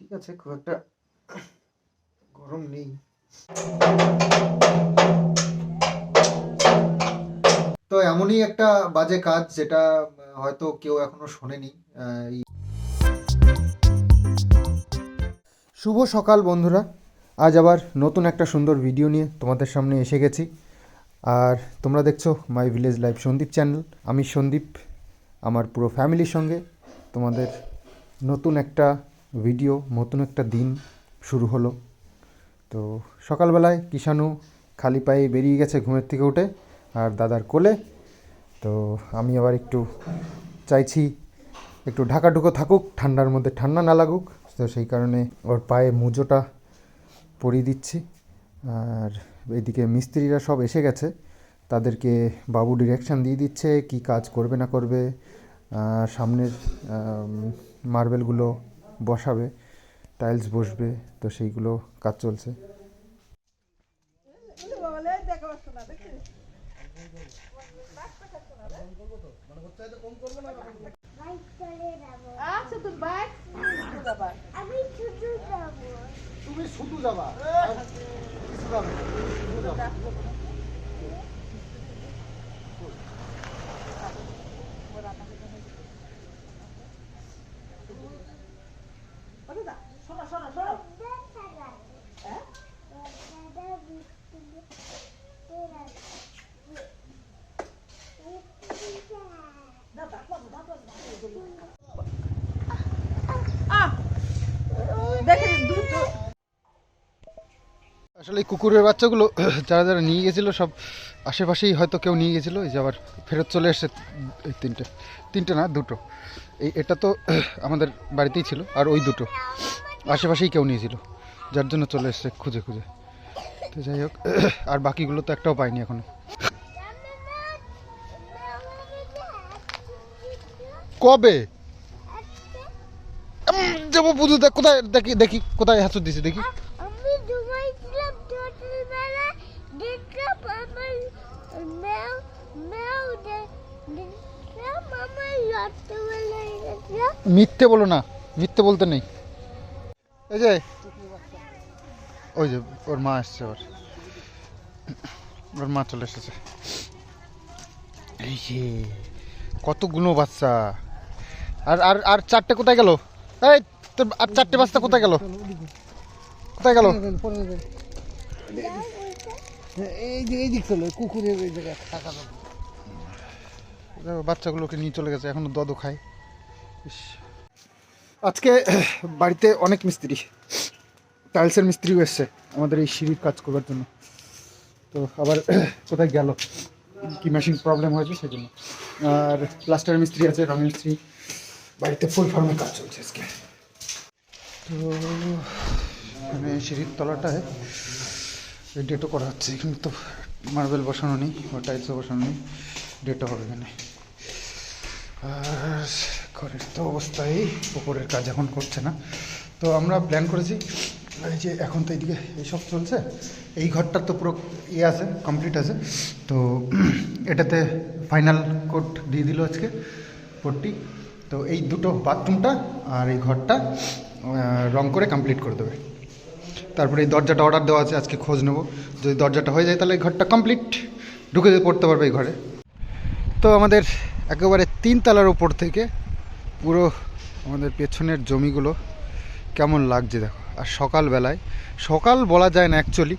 ঠিক আছে, খুব একটা গরম নেই। তো এমনই একটা বাজে কাজ যেটা হয়তো কেউ এখনও শোনেনি শুভ সকাল বন্ধুরা। আজ আবার নতুন একটা সুন্দর ভিডিও নিয়ে তোমাদের সামনে এসে গেছি। আর তোমরা দেখছ my village live Sandeep channel আমি সন্দীপ, আমার পুরো ফ্যামিলির সঙ্গে তোমাদের নতুন একটা ভিডিও, নতুন একটা দিন শুরু হলো। তো সকালবেলায় কিষাণু খালি পায়ে বেরিয়ে গেছে ঘুমের থেকে উঠে আর দাদার কোলে। তো আমি আবার একটু চাইছি একটু ঢাকাঢুকো থাকুক, ঠান্ডার মধ্যে ঠান্ডা না লাগুক। তো সেই কারণে ওর পায়ে মুজোটা পরিয়ে দিচ্ছি। আর এদিকে মিস্ত্রিরা সব এসে গেছে। তাদেরকে বাবু ডিরেকশন দিয়ে দিচ্ছে, কি কাজ করবে না করবে। সামনের মার্বেলগুলো বসাবে টাইলস বসবে তো সেইগুলো কাজ চলছে। আচ্ছা তোর বাইক যাবা। আমি শুধু তুমি যাবা। আসলে কুকুরের বাচ্চাগুলো যারা যারা নিয়ে গেছিল সব আশেপাশেই হয়তো কেউ নিয়ে গেছিল, এই যে আবার ফেরত চলে এসছে এই তিনটে। তিনটে না, দুটো। এই এটা তো আমাদের বাড়িতেই ছিল, আর ওই দুটো। আশেপাশেই কেউ নিয়েছিল যার জন্য চলে এসছে খুঁজে খুঁজে। তো যাই হোক, আর বাকিগুলো তো একটাও পাইনি এখনও। কবে? যাব বুঝু দেখ কোথায়, দেখি দেখি, কোথায় হাসু দিছি, দেখি। মিথ্যে বলো না, মিথ্যে বলতে নেই। এই যে, ওই যে ওর মা এসছে ওর ওর মা চলে এসেছে। এই যে, কতগুলো বাচ্চা। আর আর আর চারটে কোথায় গেল? এই, তোর আর চারটে বাচ্চা কোথায় গেল? কোথায় গেল? এই যে, এই দিক চলো, কুকুরের ওই জায়গায় থাকা বাচ্চাগুলোকে নিয়ে চলে গেছে, এখনও দদ খায়। আজকে বাড়িতে অনেক মিস্ত্রি। টাইলসের মিস্ত্রিও এসছে আমাদের এই সিঁড়ির কাজ করবার জন্য। তো আবার কোথায় গেল? কি মেশিন প্রবলেম হয়েছে সেই জন্য আর প্লাস্টার মিস্ত্রি আছে রং মিস্ত্রি। বাড়িতে ফুল ফার্মে কাজ চলছে আজকে। তো মানে সিঁড়ির তলাটায় ডেটও করা হচ্ছে। এখানে তো মার্বেল বসানো নেই বা টাইলসও বসানো নেই। ডেটও হবে এখানে। ঘরের তো অবস্থায় উপরের কাজ এখন করছে না। তো আমরা প্ল্যান করেছি, এই যে এখন তো এইদিকে এইসব চলছে। এই ঘরটার তো পুরো ইয়ে আছে কমপ্লিট আছে। তো এটাতে ফাইনাল কোট দিয়ে দিল আজকে পট্টি। তো এই দুটো বাথরুমটা আর এই ঘরটা রং করে কমপ্লিট করে দেবে। তারপরে এই দরজাটা অর্ডার দেওয়া আছে, আজকে খোঁজ নেব। যদি দরজাটা হয়ে যায় তাহলে এই ঘরটা কমপ্লিট ঢুকে পড়তে পারবে এই ঘরে। তো আমাদের একেবারে তিন তলার উপর থেকে পুরো আমাদের পেছনের জমিগুলো কেমন লাগছে দেখো। আর সকালবেলায়, সকাল বলা যায় না অ্যাকচুয়ালি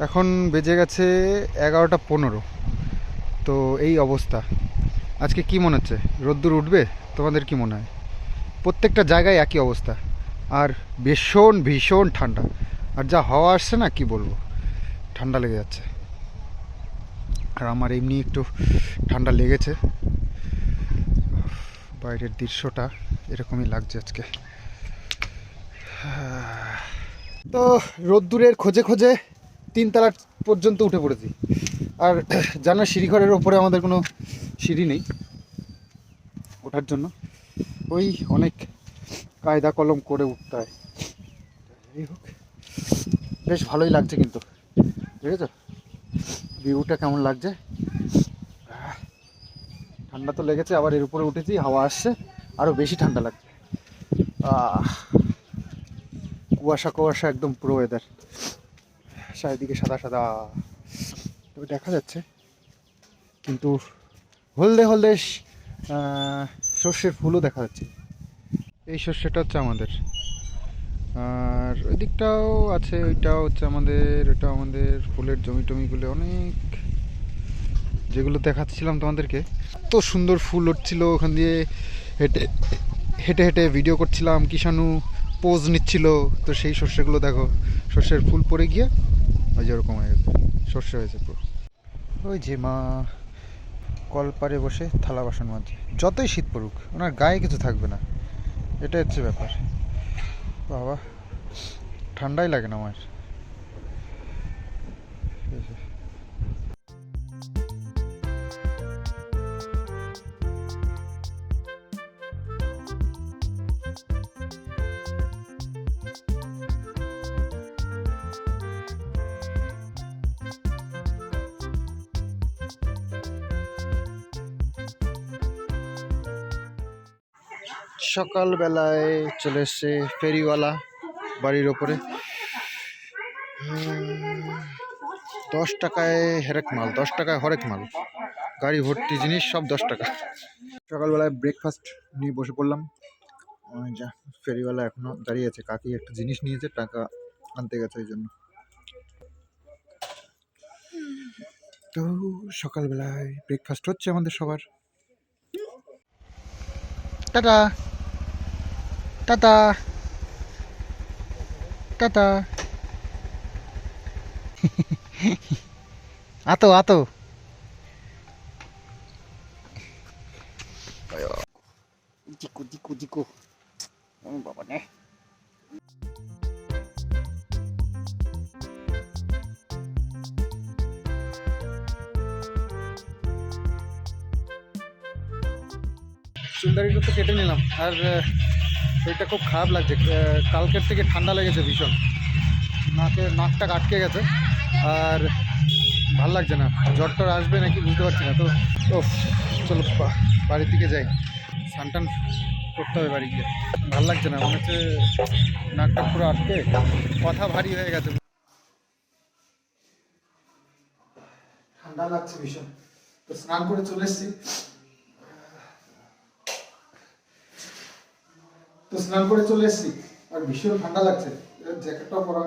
এখন বেজে গেছে এগারোটা পনেরো। তো এই অবস্থা। আজকে কি মনে হচ্ছে? রোদ্দুর উঠবে? তোমাদের কি মনে হয়? প্রত্যেকটা জায়গায় একই অবস্থা। আর ভীষণ ভীষণ ঠান্ডা। আর যা হাওয়া আসছে না, কি বলব? ঠান্ডা লেগে যাচ্ছে। আর আমার এমনি একটু ঠান্ডা লেগেছে। বাইরের দৃশ্যটা এরকমই লাগছে আজকে। তো রোদ্দুরের খোঁজে খোঁজে তিনতলা পর্যন্ত উঠে পড়েছি। আর জানার সিঁড়িঘরের ওপরে আমাদের কোনো সিঁড়ি নেই ওঠার জন্য। ওই অনেক কায়দা কলম করে উঠতে হয়। হোক, বেশ ভালোই লাগছে কিন্তু। ঠিক আছে ভিউটা কেমন লাগছে? ঠান্ডা তো লেগেছে, আবার এর উপরে উঠেছি, হাওয়া আসছে আরও বেশি ঠান্ডা লাগছে। কুয়াশা কুয়াশা একদম পুরো ওয়েদার চারিদিকে সাদা সাদা। তবে দেখা যাচ্ছে, কিন্তু হলদে হলদে সর্ষের ফুলও দেখা যাচ্ছে। এই সর্ষেটা হচ্ছে আমাদের। আর ওই দিকটাও আছে, ওইটাও হচ্ছে আমাদের ওটা আমাদের ফুলের জমি টমিগুলো অনেক যেগুলো দেখাচ্ছিলাম তোমাদেরকে। এত সুন্দর ফুল উঠছিল ওখান দিয়ে। হেঁটে হেঁটে হেঁটে ভিডিও করছিলাম কিষাণু পোজ নিচ্ছিল। তো সেই সর্ষেগুলো দেখো, সর্ষের ফুল পড়ে গিয়ে, ওই যে ওরকম হয়ে গেছে, সর্ষে হয়েছে পুরো। ওই যে মা, কলপারে বসে থালা বাসন মাজছে। যতই শীত পড়ুক, ওনার গায়ে কিছু থাকবে না। এটাই হচ্ছে ব্যাপার। বাবা, ঠান্ডাই লাগে না আমার। সকালবেলায় চলে এসছে ফেরিওয়ালা বাড়ির ওপরে। দশ টাকায় হেরেক মাল, দশ টাকায় হরেক মাল। গাড়ি ভর্তি জিনিস সব দশ টাকা। সকালবেলায় ব্রেকফাস্ট নিয়ে বসে পড়লাম। যা, ফেরিওয়ালা এখনও দাঁড়িয়ে আছে, কাকি একটা জিনিস নিয়েছে, টাকা আনতে গেছে ওই জন্য। তো সকালবেলায় ব্রেকফাস্ট হচ্ছে আমাদের সবার। টাটা! টাটা টাটা আতো আতো দিকু দিকু দিকু ও বাবা নে চুলদারিটা তো কেটে নিলাম আর আহ, শরীরটা খুব খারাপ লাগছে। কালকের থেকে ঠান্ডা লেগেছে ভীষণ। নাকে নাকটা আটকে গেছে। আর ভালো লাগছে না। জ্বর টর আসবে নাকি বুঝতে পারছি না। তো ও চলো বাড়ির দিকে যাই। সানটান করতে হবে বাড়ি গিয়ে। ভালো লাগছে না। মনে হচ্ছে নাকটা পুরো আটকে। কথা ভারী হয়ে গেছে। ঠান্ডা লাগছে ভীষণ। তো স্নান করে চলে এসেছি। তো স্নান করে চলে এসেছি। আর ভীষণ ঠান্ডা লাগছে। জ্যাকেটটাও পরা।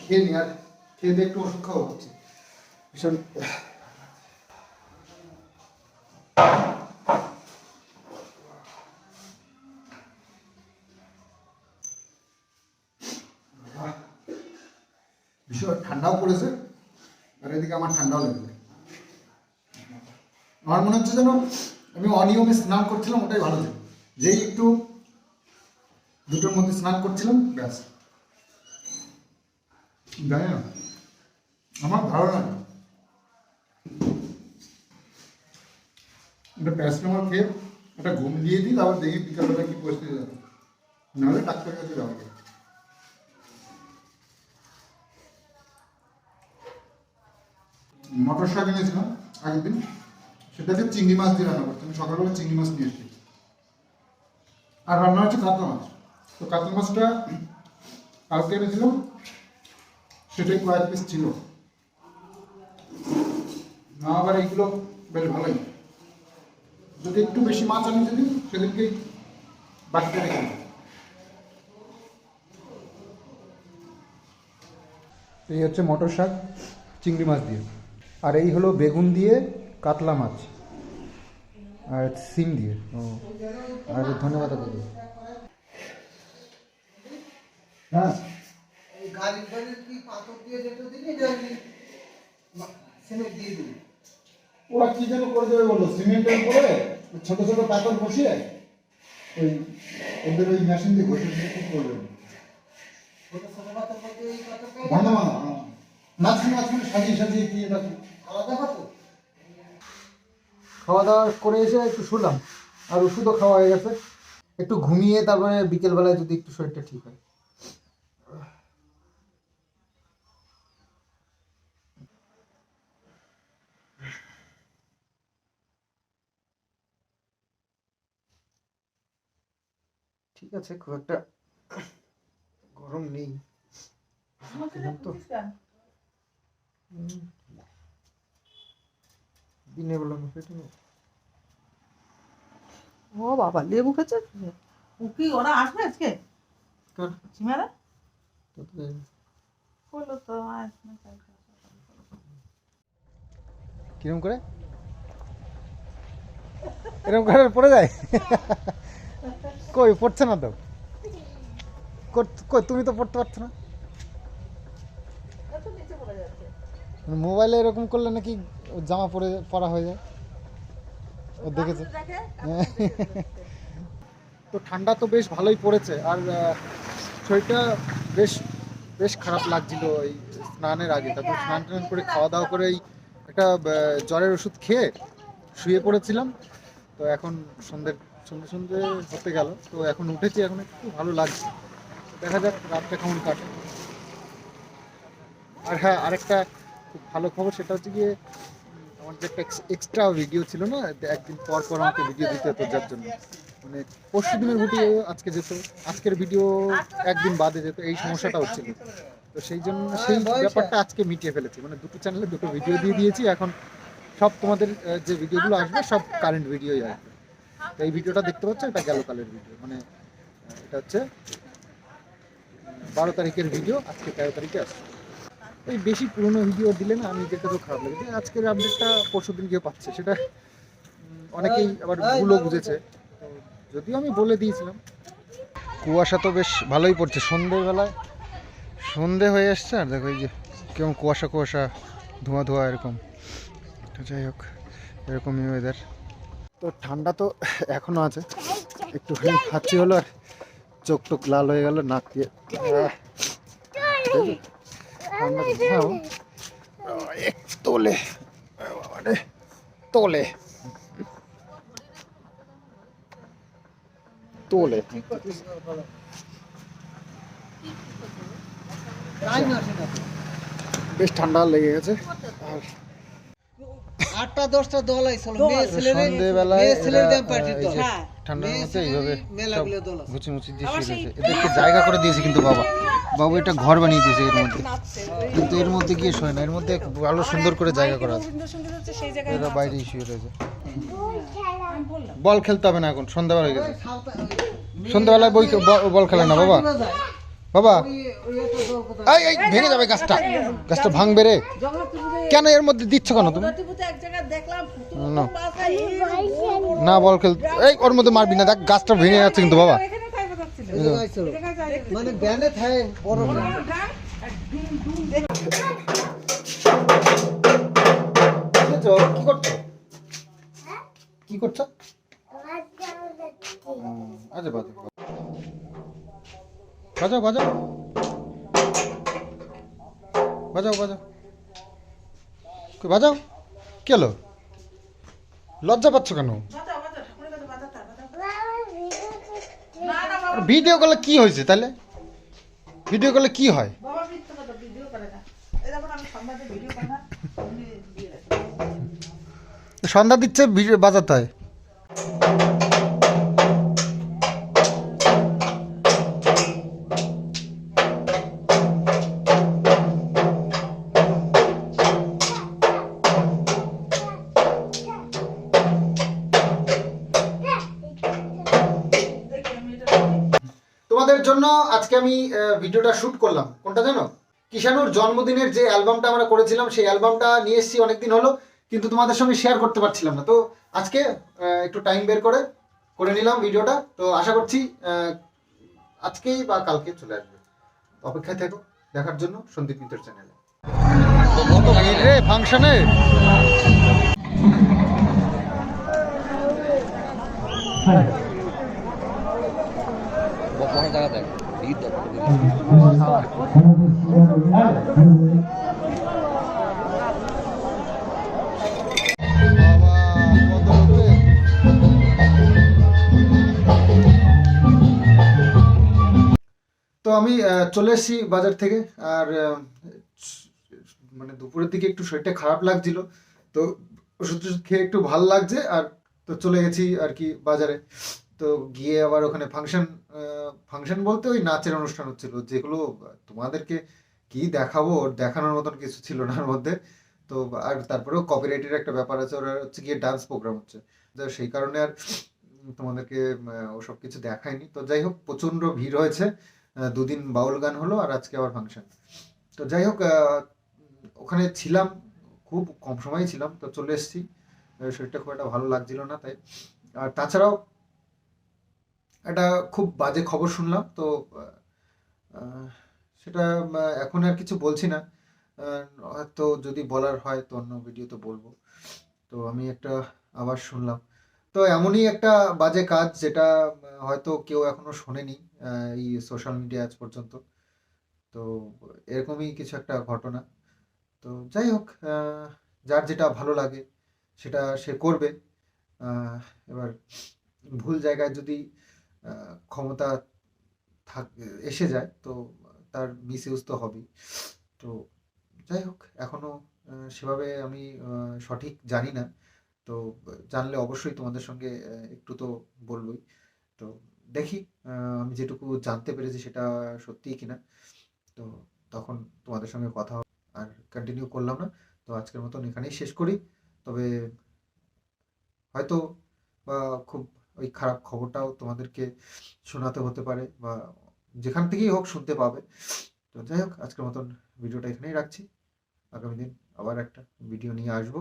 খেয়ে নি আর খেয়ে দিয়ে একটু ওষুধ খাওয়া হচ্ছে। ভীষণ ভীষণ ঠান্ডাও পড়েছে। আর এদিকে আমার ঠান্ডাও লেগেছে। আমার মনে হচ্ছে যেন আমি অনিয়মে স্নান করছিলাম, ওটাই ভালো ছিল। যেই একটু দুটোর মধ্যে স্নান করছিলাম, ব্যাস। জানি না আমার লাগে একটা প্যারাসিটামল খেয়ে একটা ঘুম দিয়ে দিই, তারপর দেখি বিকালবেলা কি পরিস্থিতি যাবে নাহলে ডাক্তারের কাছে যাওয়া মটর শাক এনেছিলাম আগের দিন। সেটাকে চিংড়ি মাছ দিয়ে রান্না করতে সকালবেলা চিংড়ি মাছ নিয়ে এসেছি। আর রান্না হচ্ছে কাতলা মাছ। তো কাতলা মাছটা কালকে এনেছিলাম। সেটাই কয়েক পিস ছিল। না, আবার এইগুলো বেশ ভালোই। যদি একটু বেশি মাছ আনি যদি সেদিনকেই বাকিটা রেখে। এই হচ্ছে মটর শাক, চিংড়ি মাছ দিয়ে। আর এই হলো বেগুন দিয়ে কাতলা মাছ। আর সিম দিয়ে। ও আর ধন্যবাদ দিয়ে হ্যাঁ ওরা কি যেন করে দেবে বলল? সিমেন্টের উপরে ছোট ছোট পাথর বসিয়ে ওই ওদের ওই মেশিন দিয়ে ঘষে দিয়ে কি করবে ছোট ছোট পাথর বলতে এই পাথরটা ভাঙা ভাঙা মাঝখানে মাঝখানে সাজিয়ে সাজিয়ে দিয়ে রাখি। আলাদা পাথর? খাওয়া দাওয়া করে এসে একটু শুলাম আর ওষুধও খাওয়া হয়ে গেছে। একটু ঘুমিয়ে তারপরে বিকেলবেলায় যদি একটু শরীরটা ঠিক হয়। ঠিক আছে খুব একটা গরম নেই। তো। দিনের বেলা নেই। ও বাবা লেবু খেয়েছে? ও কি ওরা আসবে আজকে? সিমারা? তো আসবে কিরম করে? এরকম করে পড়ে যায়? কই পড়ছে না তো? কর- কই তুমি তো পড়তে পারছ না? এত নিচে পড়ে যাচ্ছে। মানে মোবাইলে এরকম করলে নাকি জামা পরে পরা হয়ে যায়। ও দেখেছে। দেখে? তো ঠান্ডা তো বেশ ভালোই পড়েছে। আর শরীরটা বেশ বেশ খারাপ লাগছিল এই স্নানের আগে। তারপর স্নান টান করে খাওয়া দাওয়া করে এই একটা জ্বরের ওষুধ খেয়ে শুয়ে পড়েছিলাম। তো এখন সন্ধ্যে সন্ধ্যে সন্ধ্যে হতে গেল। তো এখন উঠেছি এখন একটু ভালো লাগছে। দেখা যাক রাতটা কেমন কাটে। আর হ্যাঁ আরেকটা খুব ভালো খবর সেটা হচ্ছে গিয়ে যে এক্সট্রা ভিডিও ছিল না একদিন পর পর আমাকে ভিডিও দিতে হতো যার জন্য। মানে পরশু দিনের ভিডিও আজকে যেত আজকের ভিডিও একদিন বাদে যেত এই সমস্যাটা হচ্ছিল। তো সেই জন্য সেই ব্যাপারটা আজকে মিটিয়ে ফেলেছি। মানে দুটো চ্যানেলে দুটো ভিডিও দিয়ে দিয়েছি, এখন সব তোমাদের যে ভিডিওগুলো আসবে, সব কারেন্ট ভিডিওই আসবে। তো এই ভিডিওটা দেখতে পাচ্ছ, এটা গেল কালের ভিডিও মানে এটা হচ্ছে বারো তারিখের ভিডিও আজকে তেরো তারিখে আসছে এই বেশি পুরনো ভিডিও দিলে না আমি যেটা তো খারাপ লাগে। যে আজকের আপডেটটা পরশু দিন গিয়ে পাচ্ছে, সেটা অনেকেই আবার ভুলও বুঝেছে। যদিও আমি বলে দিয়েছিলাম। কুয়াশা তো বেশ ভালোই পড়ছে। সন্ধ্যেবেলায় সন্ধে হয়ে এসছে, আর দেখো এই যে কেমন কুয়াশা কুয়াশা ধোঁয়া ধোঁয়া এরকম। তো যাই হোক, এরকমই ওয়েদার তো ঠান্ডা তো এখনও আছে। একটুখানি খাচ্ছি হলো আর চোখ টোক লাল হয়ে গেল, নাক দিয়ে। ঠান্ডা তো- হ্যাঁ, ও। এক তোলে মানে তোলে তোলে বেশ ঠান্ডা লেগে গেছে আর আটটা দশটা দল আইছিল দল। মেয়ে ছেলের সন্ধেবেলায় মেয়ে ছেলের এরা, ব্যায়াম পার্টির আহ, এই দল যে হ্যাঁ। ঠান্ডার মধ্যে এইভাবে দল আছে। দিয়ে শুয়ে রয়েছে। এদেরকে জায়গা করে দিয়েছে কিন্তু বাবা। বাবু এটা ঘর বানিয়ে দিয়েছে এর মধ্যে। কিন্তু এর মধ্যে গিয়ে শোয় না। এর মধ্যে ভালো সুন্দর করে জায়গা করা আছে। রবীন্দ্রসঙ্গীত হচ্ছে সেই জায়গায় এরা নাচ শুয়ে রয়েছে। বল খেলতে হবে না এখন সন্ধ্যাবেলা হয়ে গেছে। সন্ধ্যাবেলায় বই বল খেলে না বাবা। বাবা? এই এই ভেঙে যাবে গাছটা। গাছটা ভাঙবে রে। কেন এর মধ্যে দিচ্ছ কেন তুমি? না। বল খেল। এই ওর মধ্যে মারবি না দেখ গাছটা ভেঙে যাচ্ছে কিন্তু বাবা। মানে ব্যানে থাকে বড় কি করছ? কি করছ? আচ্ছা বাজাও বাজাও। বাজাও বাজাও। বাজাও? কি হলো? লজ্জা পাচ্ছ কেন? ভিডিও করলে কি হয়েছে তাহলে? ভিডিও করলে কি হয়? বাবা মিথ্যে বাজাতে ভিডিও আজকে আমি ভিডিওটা শুট করলাম। কোনটা জানো? কিষানুর জন্মদিনের যে অ্যালবামটা আমরা করেছিলাম, সেই অ্যালবামটা নিয়ে এসেছি অনেকদিন হলো, কিন্তু তোমাদের সঙ্গে শেয়ার করতে পারছিলাম না। তো আজকে একটু টাইম বের করে করে নিলাম ভিডিওটা। তো আশা করছি আজকেই বা কালকে চলে আসবে। অপেক্ষায় থেকো, দেখার জন্য সন্দীপ মিত্র চ্যানেলে ফাংশনে কত লোকে তো আমি চলে এসেছি বাজার থেকে, আর মানে দুপুরের দিকে একটু শরীরটা খারাপ লাগছিল, তো ওষুধ খেয়ে একটু ভালো লাগছে, আর তো চলে গেছি আর কি বাজারে। তো গিয়ে আবার ওখানে ফাংশন ফাংশন বলতে ওই নাচের অনুষ্ঠান হচ্ছিল, যেগুলো তোমাদেরকে কি দেখাবো দেখানোর মতন কিছু ছিল না ওর মধ্যে। তো আর তারপরেও কপিরাইটের একটা ব্যাপার আছে, ওরা হচ্ছে গিয়ে ডান্স প্রোগ্রাম হচ্ছে। তো সেই কারণে আর তোমাদেরকে ওসব কিছু দেখায়নি। তো যাই হোক, প্রচণ্ড ভিড় হয়েছে দুদিন বাউল গান হলো আর আজকে আবার ফাংশন তো যাই হোক ওখানে ছিলাম, খুব কম সময় ছিলাম, তো চলে এসেছি। শরীরটা খুব একটা ভালো লাগছিল না তাই। আর তাছাড়াও একটা খুব বাজে খবর শুনলাম, তো সেটা এখন আর কিছু বলছি না। হয়তো যদি বলার হয় তো অন্য ভিডিওতে বলব। তো আমি একটা আবার শুনলাম। তো এমনই একটা বাজে কাজ যেটা হয়তো কেউ এখনও শোনেনি এই সোশ্যাল মিডিয়া আজ পর্যন্ত। তো এরকমই কিছু একটা ঘটনা। তো যাই হোক যার যেটা ভালো লাগে সেটা সে করবে। এবার ভুল জায়গায় যদি ক্ষমতা থাক, এসে যায়, তো তার মিস ইউজ তো হবেই। তো যাই হোক, এখনও সেভাবে আমি সঠিক জানি না। তো জানলে অবশ্যই তোমাদের সঙ্গে একটু তো বলবোই। তো দেখি আমি যেটুকু জানতে পেরেছি সেটা সত্যিই কিনা। তো তখন তোমাদের সঙ্গে কথা আর কন্টিনিউ করলাম না। তো আজকের মতন এখানেই শেষ করি। তবে হয়তো বা খুব ওই খারাপ খবরটাও তোমাদেরকে শোনাতে হতে পারে বা যেখান থেকেই হোক শুনতে পাবে। তো যাই হোক, আজকের মতন ভিডিওটা এখানেই রাখছি। আগামী দিন আবার একটা ভিডিও নিয়ে আসব।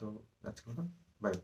তো আজকের মতন বাই